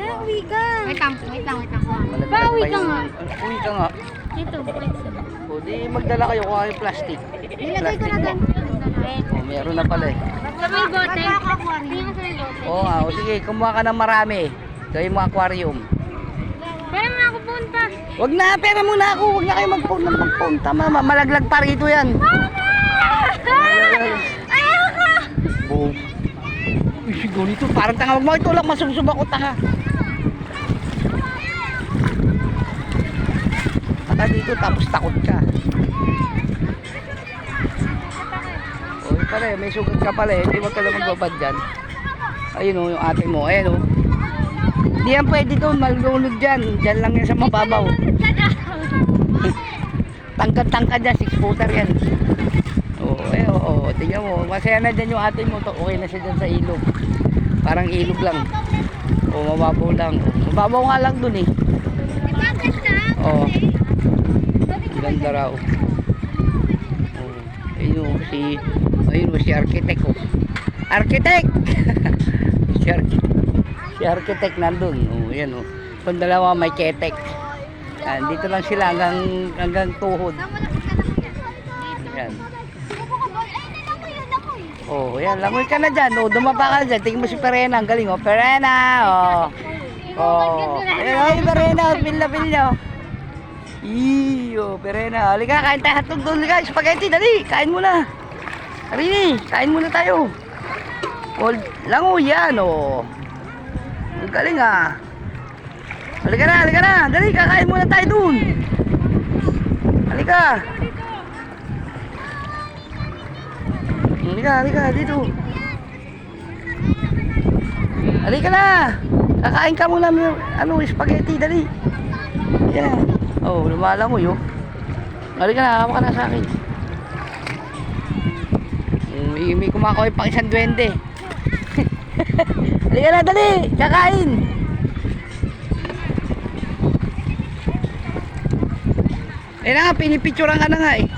Eh, uwi ka. Wait lang, wait lang, wait lang. Malaglag Bawi pa ka yung- nga. Uwi ka nga. Dito, wait. O di magdala kayo kung kayo plastic. Nilagay ko na doon. O meron na pala eh. Sa may bote. Tingnan mo sa may bote. Oo nga, o sige, kumuha ka ng marami. Gawin mo aquarium. Pwede mo na ako punta. Wag na, pera muna ako. Wag na kayo mag-phone ng mag-phone. Tama, ma- malaglag pa rito yan. Ayaw ka! Oh. Uy, siguro nito. Parang tanga. Huwag mo itulak. Masubsob ako, tanga. Taka dito, tapos takot ka. Uy, pare, may sugat ka pala eh. Hindi mo ka lang magbabad dyan. Ayun o, yung ate mo. Ayun o. Hindi yan pwede doon. Malulog dyan. Dyan lang yan sa mababaw. Tangkad-tangkad dyan. Six footer yan. Oo, eh, oo. Tingnan mo. Masaya na dyan yung ate mo. To. Okay na siya dyan sa ilog. Parang ilog lang. O, mababaw lang. Mababaw nga lang dun eh. Oo. Ganda raw. Oo. Ayun o, si... Ayun o, si architect o. Architect! si architect. Si architect nandun. O, yan o. Kung dalawa may ketek. Yan, dito lang sila hanggang, hanggang tuhod. Yan. Oh, yan. Langoy ka na dyan. Oh, dumapa ka na dyan. Tingin mo si Perena. Ang galing, oh. Perena, oh. Oh. Ayan, oh, yung Perena. Oh, pil Iyo, Perena. Halika, kain tayo hotdog doon. Halika, spaghetti. Dali, kain muna. Harini, kain muna tayo. Oh, langoy yan, oh. Ang galing, ah. Halika na, halika na. Dali, kakain muna tayo doon. Halika. Halika, halika, dito. Halika na. Kakain ka muna ng ano, spaghetti, dali. Yan. Oh, lumalangoy, oh. Halika na, hawa ka na sa akin. Mm, May, may kumakaway pang isang duwende. halika na, dali. Kakain. Eh na nga, pinipicturean ka na nga eh.